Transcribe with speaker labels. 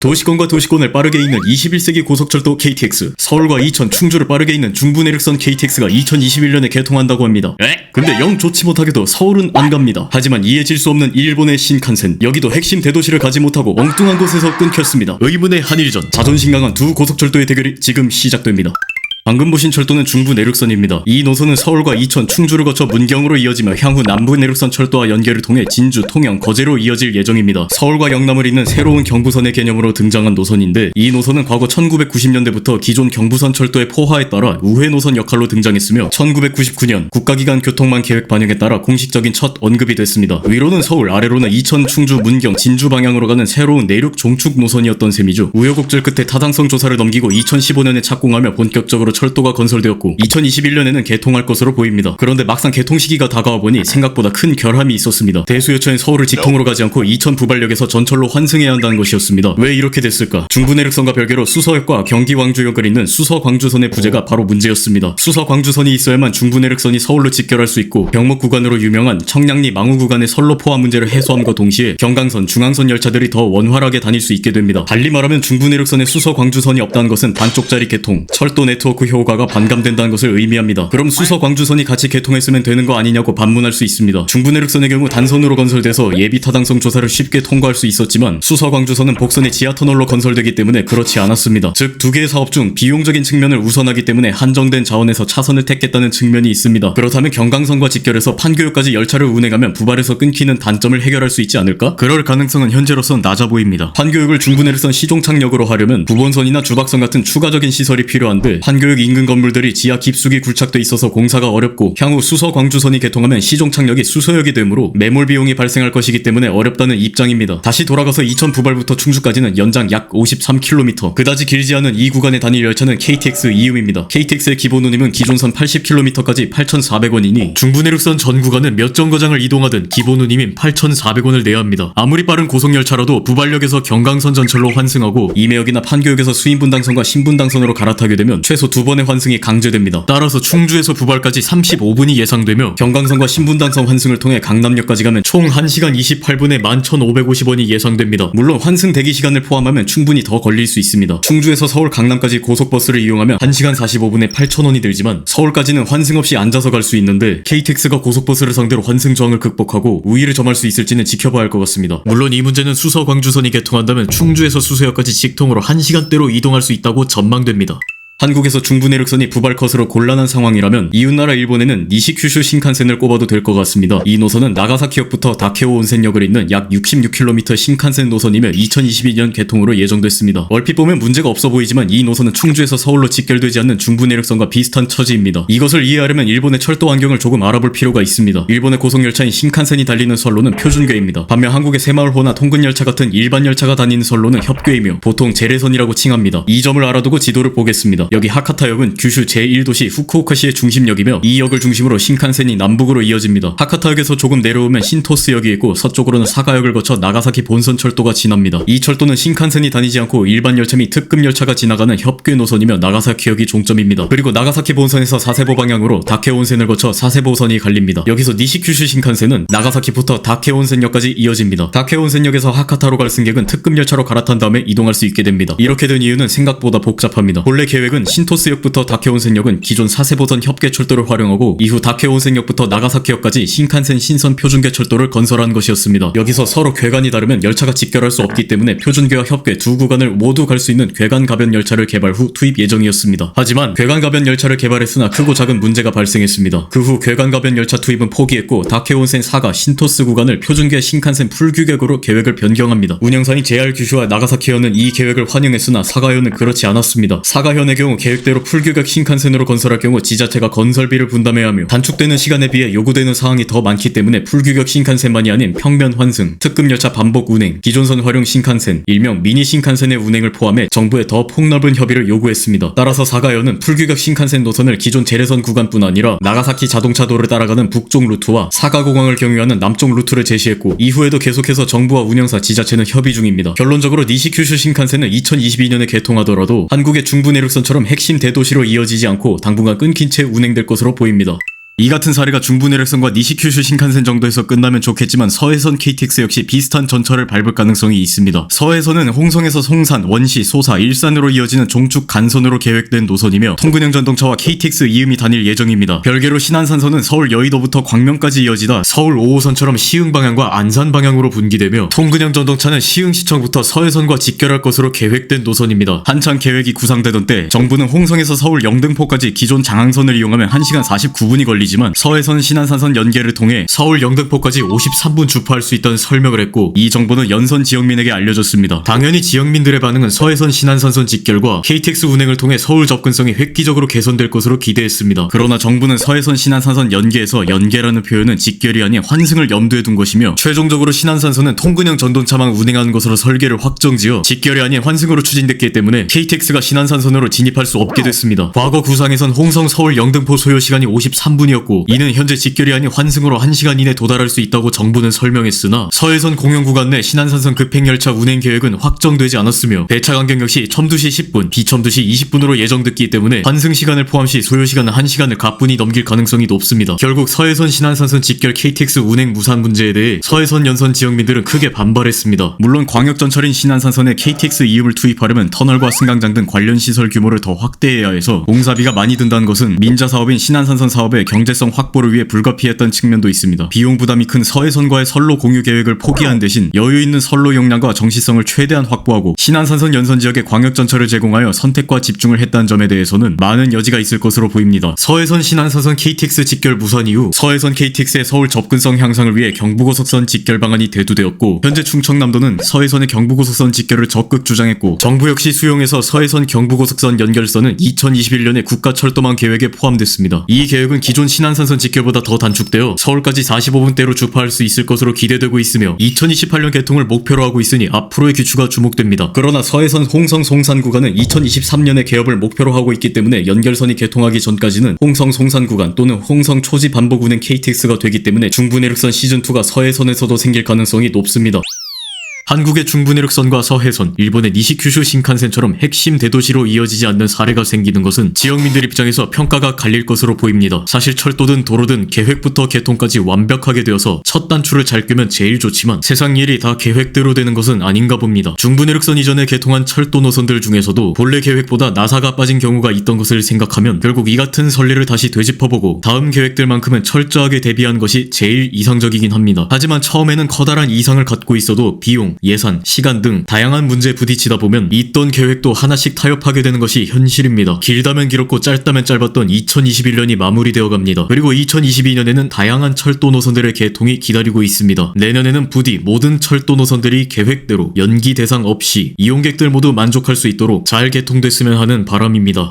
Speaker 1: 도시권과 도시권을 빠르게 잇는 21세기 고속철도 KTX 서울과 이천 충주를 빠르게 잇는 중부내륙선 KTX가 2021년에 개통한다고 합니다. 에? 근데 영 좋지 못하게도 서울은 안 갑니다. 하지만 이해질 수 없는 일본의 신칸센. 여기도 핵심 대도시를 가지 못하고 엉뚱한 곳에서 끊겼습니다. 의문의 한일전. 자존심 강한 두 고속철도의 대결이 지금 시작됩니다 방금 보신 철도는 중부 내륙선입니다. 이 노선은 서울과 이천, 충주를 거쳐 문경으로 이어지며 향후 남부 내륙선 철도와 연결을 통해 진주, 통영, 거제로 이어질 예정입니다. 서울과 영남을 잇는 새로운 경부선의 개념으로 등장한 노선인데 이 노선은 과거 1990년대부터 기존 경부선 철도의 포화에 따라 우회 노선 역할로 등장했으며 1999년 국가기관 교통망 계획 반영에 따라 공식적인 첫 언급이 됐습니다. 위로는 서울, 아래로는 이천, 충주, 문경, 진주 방향으로 가는 새로운 내륙 종축 노선이었던 셈이죠. 우여곡절 끝에 타당성 조사를 넘기고 2015년에 착공하며 본격적으로 철도가 건설되었고 2021년에는 개통할 것으로 보입니다. 그런데 막상 개통 시기가 다가와 보니 생각보다 큰 결함이 있었습니다. 대수요처인 서울을 직통으로 가지 않고 이천 부발역에서 전철로 환승해야 한다는 것이었습니다. 왜 이렇게 됐을까? 중부내륙선과 별개로 수서역과 경기 왕주역을 잇는 수서 광주선의 부재가 바로 문제였습니다. 수서 광주선이 있어야만 중부내륙선이 서울로 직결할 수 있고 병목 구간으로 유명한 청량리 망우 구간의 선로 포화 문제를 해소함과 동시에 경강선, 중앙선 열차들이 더 원활하게 다닐 수 있게 됩니다. 달리 말하면 중부내륙선에 수서 광주선이 없다는 것은 반쪽짜리 개통, 철도 네트워크 효과가 반감된다는 것을 의미합니다. 그럼 수서 광주선이 같이 개통했으면 되는 거 아니냐고 반문할 수 있습니다. 중부내륙선의 경우 단선으로 건설돼서 예비 타당성 조사를 쉽게 통과할 수 있었지만 수서 광주선은 복선의 지하 터널로 건설되기 때문에 그렇지 않았습니다. 즉 두 개의 사업 중 비용적인 측면을 우선하기 때문에 한정된 자원에서 차선을 택했다는 측면이 있습니다. 그렇다면 경강선과 직결해서 판교역까지 열차를 운행하면 부발에서 끊기는 단점을 해결할 수 있지 않을까? 그럴 가능성은 현재로선 낮아 보입니다. 판교역을 중부내륙선 시종착역으로 하려면 부본선이나 주박선 같은 추가적인 시설이 필요한데 판교 역 인근 건물들이 지하 깊숙이 굴착돼 있어서 공사가 어렵고 향후 수서 광주선이 개통하면 시종 착역이 수서역이 되므로 매몰 비용이 발생할 것이기 때문에 어렵다는 입장입니다. 다시 돌아가서 이천 부발부터 충주까지는 연장 약 53km 그다지 길지 않은 이 구간의 단일 열차는 KTX 이음입니다. KTX의 기본 운임은 기존선 80km까지 8,400원이니 중부내륙선 전 구간은 몇 정거장을 이동하든 기본 운임인 8,400원을 내야 합니다. 아무리 빠른 고속열차라도 부발역에서 경강선 전철로 환승하고 임해역이나 판교역에서 수인분당선과 신분당선으로 갈아타게 되면 최소 두 번의 환승이 강제됩니다. 따라서 충주에서 부발까지 35분이 예상되며 경강선과 신분당선 환승을 통해 강남역까지 가면 총 1시간 28분에 11,550원이 예상됩니다. 물론 환승 대기 시간을 포함하면 충분히 더 걸릴 수 있습니다. 충주에서 서울 강남까지 고속버스를 이용하면 1시간 45분에 8,000원이 들지만 서울까지는 환승 없이 앉아서 갈 수 있는데 KTX가 고속버스를 상대로 환승 저항을 극복하고 우위를 점할 수 있을지는 지켜봐야 할 것 같습니다. 물론 이 문제는 수서 광주선이 개통한다면 충주에서 수서역까지 직통으로 1시간대로 이동할 수 있다고 전망됩니다. 한국에서 중부 내륙선이 부발 컷으로 곤란한 상황이라면 이웃나라 일본에는 니시큐슈 신칸센을 꼽아도 될 것 같습니다. 이 노선은 나가사키역부터 다케오 온센역을 잇는 약 66km 신칸센 노선이며 2022년 개통으로 예정됐습니다. 얼핏 보면 문제가 없어 보이지만 이 노선은 충주에서 서울로 직결되지 않는 중부 내륙선과 비슷한 처지입니다. 이것을 이해하려면 일본의 철도 환경을 조금 알아볼 필요가 있습니다. 일본의 고속열차인 신칸센이 달리는 선로는 표준궤입니다. 반면 한국의 새마을호나 통근열차 같은 일반 열차가 다니는 선로는 협궤이며 보통 재래선이라고 칭합니다. 이 점을 알아두고 지도를 보겠습니다. 여기 하카타역은 규슈 제1도시 후쿠오카시의 중심역이며 이 역을 중심으로 신칸센이 남북으로 이어집니다. 하카타역에서 조금 내려오면 신토스역이 있고 서쪽으로는 사가역을 거쳐 나가사키 본선 철도가 지납니다. 이 철도는 신칸센이 다니지 않고 일반 열차 및 특급 열차가 지나가는 협궤 노선이며 나가사키역이 종점입니다. 그리고 나가사키 본선에서 사세보 방향으로 다케온센을 거쳐 사세보선이 갈립니다. 여기서 니시큐슈 신칸센은 나가사키부터 다케온센역까지 이어집니다. 다케온센역에서 하카타로 갈 승객은 특급 열차로 갈아탄 다음에 이동할 수 있게 됩니다. 이렇게 된 이유는 생각보다 복잡합니다. 본래 계획 은 신토스역부터 다케온센역은 기존 사세보선 협계 철도를 활용하고 이후 다케온센역부터 나가사키역까지 신칸센 신선 표준계 철도를 건설한 것이었습니다. 여기서 서로 궤관이 다르면 열차가 직결할 수 없기 때문에 표준궤와 협궤 두 구간을 모두 갈 수 있는 궤관 가변 열차를 개발 후 투입 예정이었습니다. 하지만 궤관 가변 열차를 개발했으나 크고 작은 문제가 발생했습니다. 그 후 궤관 가변 열차 투입은 포기했고 다케온센 4가 신토스 구간을 표준궤 신칸센 풀규격으로 계획을 변경합니다. 운영사인 JR 규슈와 나가사키현은 이 계획을 환영했으나 사가현은 그렇지 않았습니다. 사가현의 경우 계획대로 풀규격 신칸센으로 건설할 경우 지자체가 건설비를 분담해야 하며 단축되는 시간에 비해 요구되는 사항이 더 많기 때문에 풀규격 신칸센만이 아닌 평면 환승, 특급 열차 반복 운행, 기존선 활용 신칸센, 일명 미니 신칸센의 운행을 포함해 정부에 더 폭넓은 협의를 요구했습니다. 따라서 사가현은 풀규격 신칸센 노선을 기존 재래선 구간뿐 아니라 나가사키 자동차도를 따라가는 북쪽 루트와 사가공항을 경유하는 남쪽 루트를 제시했고 이후에도 계속해서 정부와 운영사, 지자체는 협의 중입니다. 결론적으로 니시큐슈 신칸센은 2022년에 개통하더라도 한국의 중부 내륙선처럼 핵심 대도시로 이어지지 않고 당분간 끊긴 채 운행될 것으로 보입니다. 이 같은 사례가 중부 내륙선과 니시큐슈 신칸센 정도에서 끝나면 좋겠지만 서해선 KTX 역시 비슷한 전철을 밟을 가능성이 있습니다. 서해선은 홍성에서 송산, 원시, 소사, 일산으로 이어지는 종축 간선으로 계획된 노선이며 통근형 전동차와 KTX 이음이 다닐 예정입니다. 별개로 신안산선은 서울 여의도부터 광명까지 이어지다 서울 5호선처럼 시흥 방향과 안산 방향으로 분기되며 통근형 전동차는 시흥시청부터 서해선과 직결할 것으로 계획된 노선입니다. 한창 계획이 구상되던 때 정부는 홍성에서 서울 영등포까지 기존 장항선을 이용하면 1시간 49분이 걸리 지만 서해선 신안산선 연계를 통해 서울 영등포까지 53분 주파할 수 있다는 설명을 했고 이 정보는 연선 지역민에게 알려졌습니다. 당연히 지역민들의 반응은 서해선 신안산선 직결과 KTX 운행을 통해 서울 접근성이 획기적으로 개선될 것으로 기대했습니다. 그러나 정부는 서해선 신안산선 연계에서 연계라는 표현은 직결이 아닌 환승을 염두에 둔 것이며 최종적으로 신안산선은 통근형 전동차만 운행하는 것으로 설계를 확정지어 직결이 아닌 환승으로 추진됐기 때문에 KTX가 신안산선으로 진입할 수 없게 됐습니다. 과거 구상에선 홍성 서울 영등포 소요 시간이 53분이었고 이는 현재 직결이 아닌 환승으로 1시간 이내 도달할 수 있다고 정부는 설명했으나 서해선 공영 구간 내 신안산선 급행열차 운행 계획은 확정되지 않았으며 배차 간격 역시 첨두시 10분, 비첨두시 20분으로 예정됐기 때문에 환승 시간을 포함 시 소요 시간은 1시간을 가뿐히 넘길 가능성이 높습니다. 결국 서해선 신안산선 직결 KTX 운행 무산 문제에 대해 서해선 연선 지역민들은 크게 반발했습니다. 물론 광역전철인 신안산선에 KTX 이음을 투입하려면 터널과 승강장 등 관련 시설 규모를 더 확대해야 해서 공사비가 많이 든다는 것은 민자 사업인 신안산선 사업의 경제 성 확보를 위해 불가피했던 측면도 있습니다. 비용 부담이 큰 서해선과의 선로 공유 계획을 포기한 대신 여유 있는 선로 용량과 정시성을 최대한 확보하고 신안산선 연선 지역에 광역 전철을 제공하여 선택과 집중을 했다는 점에 대해서는 많은 여지가 있을 것으로 보입니다. 서해선 신안산선 KTX 직결 무산 이후 서해선 KTX의 서울 접근성 향상을 위해 경부고속선 직결 방안이 대두되었고 현재 충청남도는 서해선의 경부고속선 직결을 적극 주장했고 정부 역시 수용해서 서해선 경부고속선 연결선은 2021년에 국가철도망 계획에 포함됐습니다. 이 계획은 기존 신안산선 직결보다 더 단축되어 서울까지 45분대로 주파할 수 있을 것으로 기대되고 있으며 2028년 개통을 목표로 하고 있으니 앞으로의 기추가 주목됩니다. 그러나 서해선 홍성 송산 구간은 2023년에 개업을 목표로 하고 있기 때문에 연결선이 개통하기 전까지는 홍성 송산 구간 또는 홍성 초지 반복 운행 KTX가 되기 때문에 중부 내륙선 시즌2가 서해선에서도 생길 가능성이 높습니다. 한국의 중부내륙선과 서해선, 일본의 니시큐슈 신칸센처럼 핵심 대도시로 이어지지 않는 사례가 생기는 것은 지역민들 입장에서 평가가 갈릴 것으로 보입니다. 사실 철도든 도로든 계획부터 개통까지 완벽하게 되어서 첫 단추를 잘 끄면 제일 좋지만 세상 일이 다 계획대로 되는 것은 아닌가 봅니다. 중부내륙선 이전에 개통한 철도 노선들 중에서도 본래 계획보다 나사가 빠진 경우가 있던 것을 생각하면 결국 이 같은 선례를 다시 되짚어보고 다음 계획들만큼은 철저하게 대비한 것이 제일 이상적이긴 합니다. 하지만 처음에는 커다란 이상을 갖고 있어도 비용, 예산, 시간 등 다양한 문제에 부딪히다 보면 있던 계획도 하나씩 타협하게 되는 것이 현실입니다. 길다면 길었고 짧다면 짧았던 2021년이 마무리되어 갑니다. 그리고 2022년에는 다양한 철도 노선들의 개통이 기다리고 있습니다. 내년에는 부디 모든 철도 노선들이 계획대로 연기 대상 없이 이용객들 모두 만족할 수 있도록 잘 개통됐으면 하는 바람입니다.